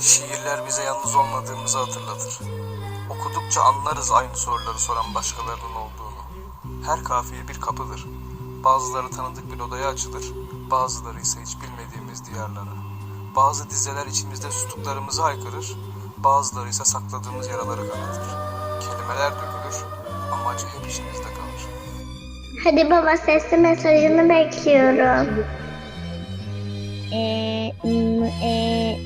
Şiirler bize yalnız olmadığımızı hatırlatır. Okudukça anlarız aynı soruları soran başkalarının olduğunu. Her kafiye bir kapıdır. Bazıları tanıdık bir odaya açılır, bazıları ise hiç bilmediğimiz diyarlara. Bazı dizeler içimizde sustuklarımızı haykırır, bazıları ise sakladığımız yaraları kanatır. Kelimeler dökülür, amacı hep içimizde kalır. Hadi baba sesli mesajını bekliyorum. Eee, eee,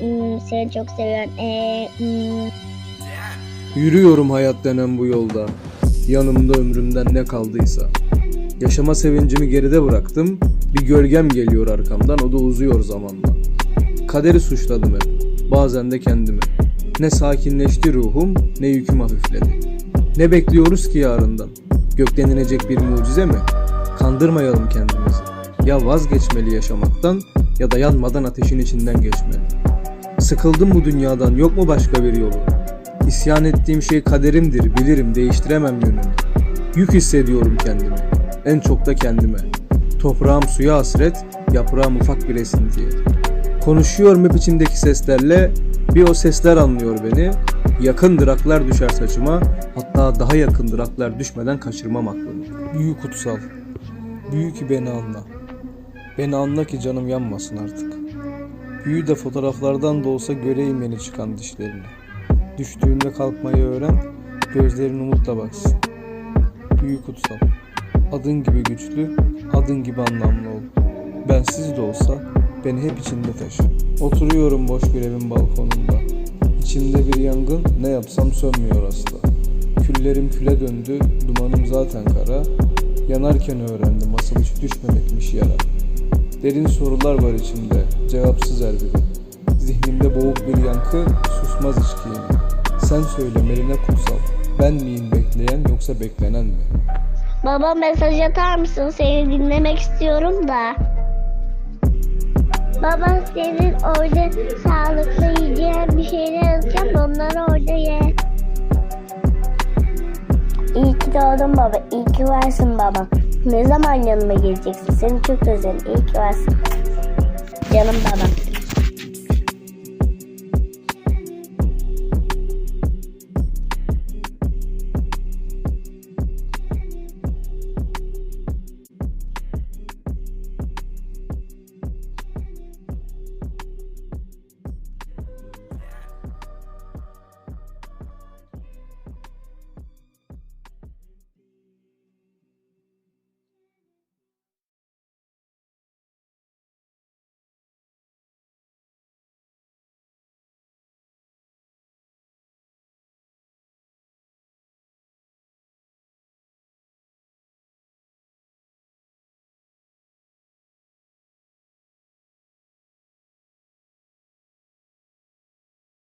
seni çok seviyorum. Eee, mm. Yürüyorum hayat denen bu yolda. Yanımda ömrümden ne kaldıysa. Yaşama sevincimi geride bıraktım. Bir gölgem geliyor arkamdan o da uzuyor zamanla. Kaderi suçladım hep. Bazen de kendimi. Ne sakinleşti ruhum ne yüküm hafifledi. Ne bekliyoruz ki yarından? Gökten inecek bir mucize mi? Kandırmayalım kendimizi. Ya vazgeçmeli yaşamaktan ya da yanmadan ateşin içinden geçmeli. Sıkıldım bu dünyadan yok mu başka bir yolu? İsyan ettiğim şey kaderimdir, bilirim, değiştiremem yönünü. Yük hissediyorum kendimi, en çok da kendime. Toprağım suya hasret, yaprağım ufak bir esintiye. Konuşuyorum hep içimdeki seslerle, bir o sesler anlıyor beni. Yakındır aklar düşer saçıma, hatta daha yakındır aklar düşmeden kaçırmam aklımı. Büyük kutsal, büyü ki beni anla. Beni anla ki canım yanmasın artık. Büyü de fotoğraflardan da olsa göreyim yeni çıkan dişlerini. Düştüğünde kalkmayı öğren, gözlerin umutla baksın. Büyük kutsal, adın gibi güçlü, adın gibi anlamlı ol. Bensiz de olsa beni hep içinde taşı. Oturuyorum boş bir evin balkonunda. İçimde bir yangın, ne yapsam sönmüyor asla. Küllerim küle döndü, dumanım zaten kara. Yanarken öğrendim asıl hiç düşmemekmiş yara. Derin sorular var içimde, cevapsız her biri. Zihnimde boğuk bir yankı, susmaz içki yine. Sen söyle Merine Kutsal, ben miyim bekleyen yoksa beklenen mi? Baba mesaj atar mısın? Seni dinlemek istiyorum da. Baba senin orada sağlıklı yiyeceğin bir şeyler alacağım. Onları orada ye. İyi ki doğdun baba. İyi ki varsın baba. Ne zaman yanıma geleceksin? Seni çok özledim. İyi ki varsın. Canım babam.